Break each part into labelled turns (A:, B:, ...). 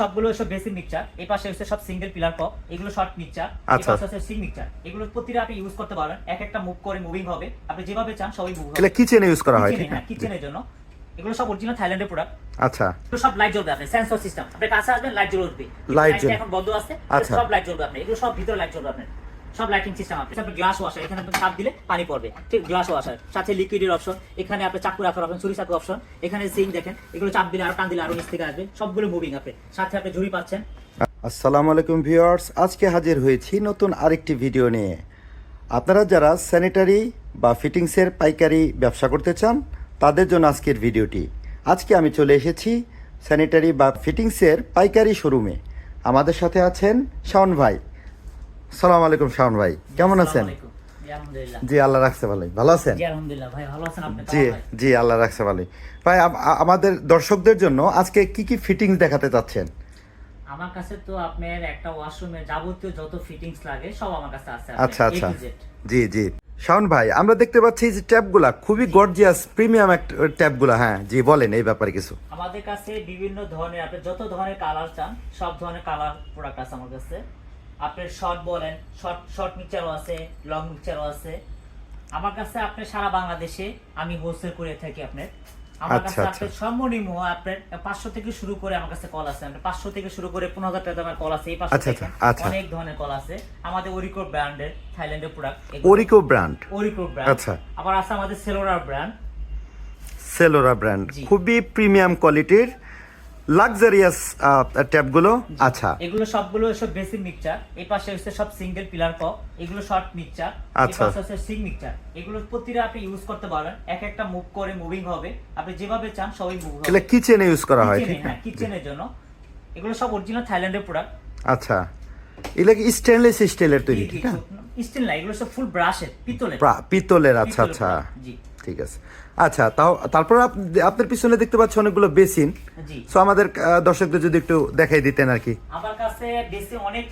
A: সবগুলো সব basic mixture এই পাশে হচ্ছে সব সিঙ্গেল পিলার পপ এগুলো শর্ট মিক্সচার এই
B: আচ্ছা।
A: পাশে হচ্ছে সিং মিক্সচার এগুলো প্রতিটা আপনি ইউজ করতে পারবেন এক একটা মুভ করে মুভিং হবে আপনি যেভাবে চান সবই মুভ হবে।
B: এগুলো কিচেনে ইউজ করা হয়
A: হ্যাঁ কিচেনের জন্য। এগুলো সব অরিজিনাল থাইল্যান্ডের প্রোডাক্ট
B: আচ্ছা।
A: এগুলো সব লাইট জ্বলবে আপনি সেন্সর সিস্টেম আপনি কাছে আসবেন লাইট জ্বলে উঠবে।
B: Light জ্বলবে।
A: এখন বন্ধ আছে
B: আচ্ছা।
A: সব লাইট জ্বলবে আপনি এগুলো সব ভিতরে লাইট জ্বলবে আপনার। সব লাইটিং সিস্টেম আপনি তারপরে গ্লাস ওয়াশার এখানে আপনি চাপ দিলে পানি পড়বে। ঠিক গ্লাস ওয়াশার সাথে লিকুইডের অপশন এখানে আপনি চাকু রাখার অপশন ছুরি চাকু অপশন এখানে সিং দেখেন, এগুলো চাপ দিলে আরও টান দিলে আরও নিচ থেকে আসবে। সবগুলো মুভিং আপনি সাথে আপনি ঝুড়ি পাচ্ছেন।
B: আসসালামু আলাইকুম ভিউয়ার্স, আজকে হাজির হয়েছি নতুন আরেকটি ভিডিও নিয়ে। আপনারা যারা স্যানিটারি বা ফিটিংসের পাইকারি ব্যবসা করতে চান, তাদের জন্য আজকের ভিডিওটি আজকে আমি চলে এসেছি স্যানিটারি বা ফিটিংসের পাইকারি শোরুমে আমাদের সাথে আছেন শাওন ভাই। সালাম আলাইকুম শাওন ভাই। কেমন আছেন?
A: জি,
B: আল্লাহ রাখছে ভালোই। ভালো আছেন?
A: জি ভালো আছেন
B: জি জি আল্লাহ রাখছে ভালোই। ভাই আমাদের দর্শকদের জন্য আজকে কি কি ফিটিংস দেখাতে চাচ্ছেন?
A: আমার কাছে তো আপনার একটা ওয়াশরুমে যাবতীয় যত ফিটিংস লাগে সব আমার কাছে আছে
B: আচ্ছা আচ্ছা। জি জি। শাওন ভাই আমরা দেখতে পাচ্ছি যে ট্যাবগুলা খুবই গর্জিয়াস প্রিমিয়াম ট্যাবগুলা হ্যাঁ। জি বলেন এই ব্যাপারে কিছু।
A: আমাদের কাছে বিভিন্ন ধরনের আপনি যত ধরনের কালার চান সব ধরনের কালার প্রোডাক্ট আছে আমার কাছে। আপনি শর্ট বলেন শর্ট শর্ট মিক্সচারও আছে লং মিক্সচারও আছে। আমার কাছে আপনি সারা বাংলাদেশে আমি হোলসেল করে থাকি আপনার। আমার
B: আচ্ছা,
A: কাছে
B: আচ্ছা।
A: আপনার সর্বনিম্ন আপনার পাঁচশো থেকে শুরু করে আমার কাছে কল আছে। আপনার পাঁচশো থেকে শুরু করে পনেরো হাজার টাকা দামের কল আছে এই পাশে
B: আচ্ছা।
A: অনেক ধরনের কল আছে। আমাদের ওরিকো ব্র্যান্ডের থাইল্যান্ডের product
B: Orico brand
A: Orico brand
B: আচ্ছা।
A: আবার আছে আমাদের সেলোরার ব্র্যান্ড
B: সেলোরা ব্র্যান্ড খুবই প্রিমিয়াম কোয়ালিটির লাক্সারিয়াস ট্যাবগুলো আচ্ছা।
A: এগুলো সবগুলো সব বেসিক মিক্সচার এই পাশে হচ্ছে সব সিঙ্গেল পিলার কক এগুলো শর্ট মিক্সচার
B: আচ্ছা।
A: হচ্ছে সিং মিক্সচার এগুলো প্রতিটা আপনি ইউজ করতে পারেন। এক একটা মুভ করে মুভিং হবে। আপনি যেভাবে চান সবই মুভ হবে।
B: এগুলো কিচেনে ইউজ করা হয় ঠিক?
A: হ্যাঁ কিচেনের জন্য। এগুলো সব অরিজিনাল থাইল্যান্ডের প্রোডাক্ট
B: আচ্ছা। এগুলো কি স্টেনলেস স্টিলের তৈরি ঠিক না
A: স্টিল না এগুলো সব ফুল ব্রাশের পিতলের।
B: পিতলের আচ্ছা আচ্ছা।
A: জি।
B: ঠিক আছে। আচ্ছা তাও তারপর আপ- আপনার পিছনে দেখতে পাচ্ছি অনেকগুলো বেসিন।
A: জি।
B: সো আমাদের দর্শকদের যদি একটু দেখাই দিতেন আর কি।
A: আমার কাছে বেসিন অনেক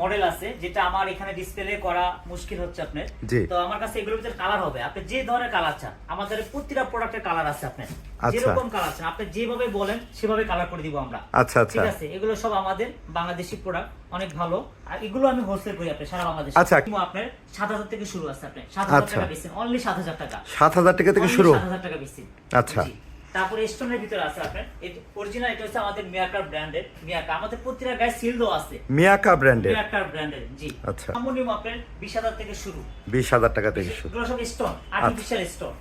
A: মডেল আছে যেটা আমার এখানে ডিসপ্লে করা মুশকিল হচ্ছে আপনার। তো আমার কাছে এগুলোর ভিতরে কালার হবে। আপনি যে ধরনের কালার চান আমাদের প্রতিটা প্রোডাক্টের কালার আছে আপনার।
B: আচ্ছা।
A: যেরকম কালার চান আপনি যেভাবে বলেন সেভাবে কালার করে দিব আমরা।
B: আচ্ছা আচ্ছা।
A: ঠিক আছে? এগুলো সব আমাদের বাংলাদেশি প্রোডাক্ট অনেক ভালো। আর এগুলো আমি হোলসেল করি আপনি সারা বাংলাদেশে।
B: আচ্ছা।
A: আপনার সাত হাজার থেকে শুরু আছে সাত হাজার
B: আচ্ছা।
A: টাকা বেশি অনলি সাত হাজার টাকা।
B: সাত হাজার টাকা থেকে শুরু?
A: সাত হাজার টাকা বেশি।
B: আচ্ছা।
A: তারপরে স্টোনের ভিতরে আছে আপনার। অরিজিনাল এটা হচ্ছে আমাদের মিয়াকার ব্র্যান্ডের মিয়াকা আমাদের প্রতিটা গায়ে সিল দেওয়া আছে।
B: মিয়াকা ব্র্যান্ডের
A: মিয়াকার ব্র্যান্ডের জি।
B: আচ্ছা।
A: সর্বনিম্ন আপনার বিশ হাজার থেকে শুরু।
B: বিশ হাজার টাকা থেকে শুরু।
A: এগুলো সব স্টোন আর্টিফিশিয়াল স্টোন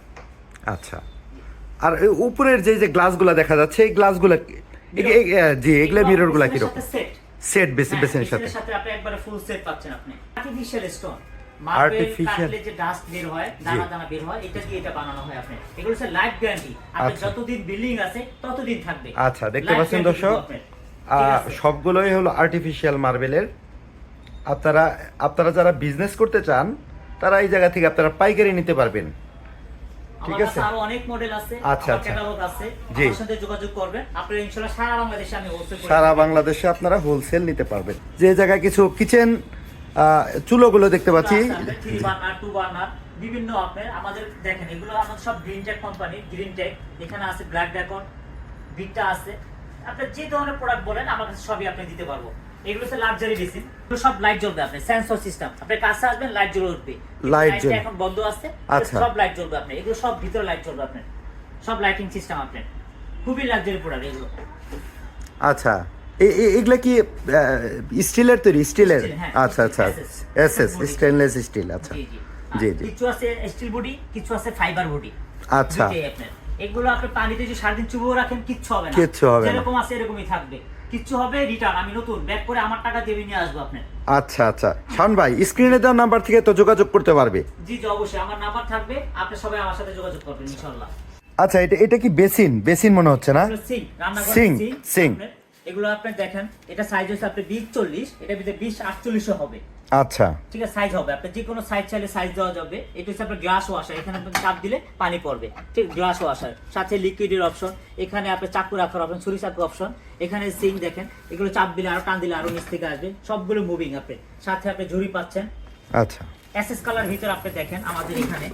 B: আচ্ছা। আর এই উপরের যে যে গ্লাসগুলো দেখা যাচ্ছে এই গ্লাসগুলো জি এগুলো মিররগুলা কীরকম?
A: সেট
B: সেট বেসিনের সাথে।
A: সাথে আপনি একবারে ফুল সেট পাচ্ছেন আপনি। আর্টিফিশিয়াল স্টোন মার্বেল
B: Artificial-
A: কাটলে যে ডাস্ট বের হয় দানা দানা বের হয় এটা দিয়ে এটা বানানো হয় আপনি এগুলো হচ্ছে লাইফ গ্যারান্টি আপনি
B: আচ্ছা।
A: যতদিন বিল্ডিং আছে ততদিন থাকবে।
B: আচ্ছা দেখতে পাচ্ছেন দর্শক? সবগুলোই হলো আর্টিফিশিয়াল মার্বেলের আপনারা আপনারা যারা বিজনেস করতে চান তারা এই জায়গা থেকে আপনারা পাইকারি নিতে পারবেন। ঠিক আছে?
A: আরও অনেক মডেল আছে
B: আচ্ছা, আচ্ছা।
A: ক্যাটালগ আছে।
B: জি।
A: আমার সাথে যোগাযোগ করবেন। আপনারা ইনশাআল্লাহ সারা বাংলাদেশে আমি হোলসেল
B: সারা বাংলাদেশে আপনারা হোলসেল নিতে পারবেন। যে জায়গায় কিছু কিচেন চুলোগুলো দেখতে পাচ্ছি।
A: বিভিন্ন আপনার আমাদের দেখেন এগুলো আমাদের সব green tech company green tech এখানে আছে ব্ল্যাক ড্রাগন বিটটা আছে। আপনি যে ধরনের প্রোডাক্ট বলেন আমার কাছে সবই আপনি দিতে পারব। এগুলো হচ্ছে লাক্সারি বেসিন এগুলো সব লাইট জ্বলবে আপনি সেন্সর সিস্টেম আপনি কাছে আসবেন লাইট জ্বলে উঠবে।
B: জ্বলবে।
A: এখন বন্ধ আছে
B: আচ্ছা।
A: সব লাইট জ্বলবে আপনি এগুলো সব ভিতরে লাইট জ্বলবে আপনার। সব লাইটিং সিস্টেম আপনার। খুবই লাক্সারি প্রোডাক্ট এগুলো।
B: আচ্ছা। এগুলা কি স্টিলের তৈরি? স্টিলের?
A: হ্যাঁ,
B: আচ্ছা আচ্ছা। S S. স্টেনলেস স্টিল আচ্ছা।
A: জি জি।
B: জি।
A: কিছু আছে স্টিল বডি কিছু আছে ফাইবার বডি
B: আচ্ছা।
A: এগুলো আপনি পানিতে যদি সারাদিন চুবো রাখেন কিচ্ছু হবে না।
B: কিচ্ছু হবে না।
A: যেরকম আছে এরকমই থাকবে। কিচ্ছু হবে রিটার্ন আমি নতুন। ব্যাক করে আমার টাকা দিয়ে নিয়ে আসব
B: আচ্ছা আচ্ছা। শান ভাই স্ক্রিনে দেওয়ার নাম্বার থেকে তো যোগাযোগ করতে পারবে।
A: জি জি অবশ্যই। আমার নাম্বার থাকবে। আপনি সবাই আমার সাথে যোগাযোগ করবেন ইনশাআল্লাহ।
B: আচ্ছা এটা এটা কি বেসিন? বেসিন মনে হচ্ছে না?
A: সিং। সিং
B: sink।
A: এগুলো আপনি দেখেন এটা সাইজ হচ্ছে আপনি বিশ চল্লিশ এটা ভিতরে বিশ আটচল্লিশও হবে।
B: আচ্ছা।
A: ঠিক আছে সাইজ হবে। আপনি যে কোনো সাইজ চাইলে সাইজ দেওয়া যাবে। এটা হচ্ছে আপনার গ্লাস ওয়াশার এখানে আপনি চাপ দিলে পানি পড়বে। ঠিক গ্লাস ওয়াশার সাথে লিকুইডের অপশন এখানে আপনি চাকু রাখার অপশন ছুরি চাকু অপশন এখানে সিং দেখেন এগুলো চাপ দিলে আরও টান দিলে আরও নিচ থেকে আসবে। সবগুলো মুভিং আপনি। সাথে আপনি ঝুড়ি পাচ্ছেন।
B: আচ্ছা।
A: এসএস কালার ভিতরে আপনি দেখেন আমাদের এখানে।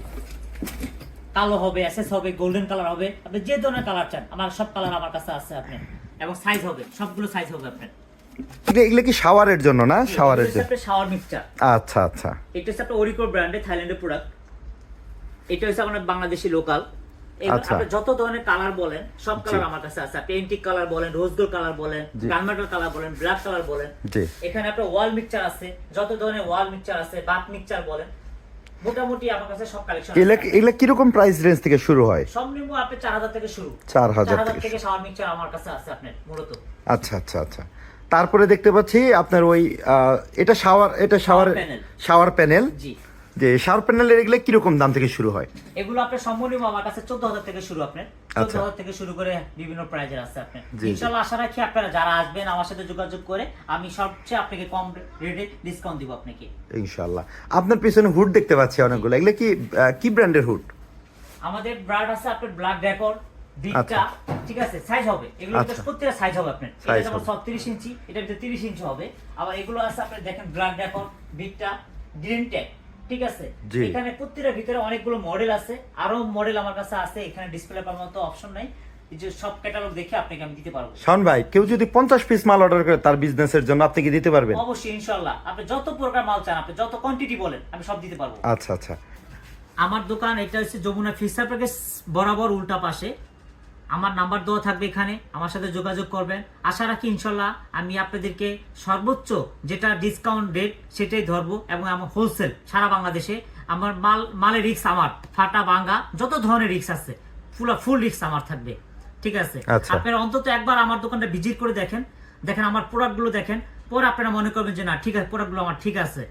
A: কালো হবে এসএস হবে গোল্ডেন কালার হবে। আপনি যে ধরনের কালার চান আমার সব কালার আমার কাছে আছে আপনি। এবং সাইজ হবে সবগুলো সাইজ হবে আপনার।
B: এগুলো কি শাওয়ারের জন্য না? শাওয়ারের জন্য।
A: শাওয়ার মিক্সচার
B: আচ্ছা আচ্ছা।
A: এটা হচ্ছে আপনার ওরিকো ব্র্যান্ডের থাইল্যান্ডের প্রোডাক্ট এটা হচ্ছে আপনার বাংলাদেশি লোকাল
B: আচ্ছা।
A: আপনি যত ধরনের কালার বলেন সব কালার আমার কাছে আছে। আপনি এন্টিক কালার বলেন রোজ গোল্ড কালার বলেন
B: জি।
A: কালার বলেন ব্ল্যাক কালার বলেন।
B: জি।
A: এখানে আপনার ওয়াল মিক্সচার আছে যত ধরনের ওয়াল মিক্সচার আছে বাথ মিক্সচার বলেন মোটামুটি আমার কাছে সব কালেকশন
B: এগুলো এগুলো কীরকম প্রাইস রেঞ্জ থেকে শুরু হয়?
A: সর্বনিম্ন আপনি চার হাজার থেকে শুরু।
B: চার হাজার
A: চার হাজার
B: থেকে
A: থেকে শাওয়ার আমার কাছে আছে আপনার মূলত।
B: আচ্ছা আচ্ছা আচ্ছা। তারপরে দেখতে পাচ্ছি আপনার ওই এটা শাওয়ার এটা শাওয়ার শাওয়ার প্যানেল
A: জি।
B: যে শাওয়ার প্যানেলের এগুলো কীরকম দাম থেকে শুরু হয়?
A: এগুলো আপনার সম্পূর্ণ আমার কাছে চোদ্দ হাজার থেকে শুরু আপনার চোদ্দ
B: আচ্ছা।
A: হাজার থেকে শুরু করে বিভিন্ন প্রাইজের আছে আপনার। ইনশাল্লাহ আশা রাখি আপনারা যারা আসবেন আমার সাথে যোগাযোগ করে আমি সবচেয়ে আপনাকে কম রেটে ডিসকাউন্ট দিব আপনাকে।
B: ইনশাল্লাহ। আপনার পিছনে হুড দেখতে পাচ্ছি অনেকগুলো। এগুলো কি কি ব্র্যান্ডের হুড
A: আমাদের ব্র্যান্ড আছে আপনার ব্ল্যাক ডেকর বিগটা
B: আচ্ছা।
A: ঠিক আছে? সাইজ হবে। এগুলো
B: আচ্ছা।
A: প্রত্যেকটা সাইজ হবে আপনার। এটা যেমন ছত্রিশ ইঞ্চি এটা তিরিশ ইঞ্চি হবে। আবার এগুলো আছে আপনার দেখেন ব্ল্যাক ডেকর বিগটা গ্রিন টেক ঠিক আছে? এখানে প্রত্যেকটার ভিতরে অনেকগুলো মডেল আছে। আরও মডেল আমার কাছে আছে এখানে ডিসপ্লে করার মতো অপশন নাই। সব ক্যাটালগ দেখে আপনাকে আমি দিতে পারব।
B: ভাই কেউ যদি পঞ্চাশ পিস মাল অর্ডার করে তার বিজনেসের জন্য আপনি কি দিতে পারবেন?
A: অবশ্যই ইনশাল্লাহ আপনি যত প্রকার মাল চান আপনি যত কোয়ান্টিটি বলেন আমি সব দিতে পারব।
B: আচ্ছা আচ্ছা।
A: আমার দোকান এটা হচ্ছে যমুনা ফিসার প্যাকেজ বরাবর উল্টা পাশে। আমার নাম্বার দেওয়া থাকবে এখানে আমার সাথে যোগাযোগ করবেন। আশা রাখি ইনশাল্লাহ আমি আপনাদেরকে সর্বোচ্চ যেটা ডিসকাউন্ট রেট সেটাই ধরবো এবং আমার হোলসেল সারা বাংলাদেশে আমার মাল মালের রিক্স আমার ফাটা ভাঙ্গা যত ধরনের রিক্স আছে ফুল ফুল রিক্স আমার থাকবে। ঠিক আছে?
B: আচ্ছা।
A: আপনারা অন্তত একবার আমার দোকানটা ভিজিট করে দেখেন। দেখেন আমার প্রোডাক্টগুলো দেখেন পরে আপনারা মনে করবেন যে না ঠিক আছে প্রোডাক্টগুলো আমার ঠিক আছে।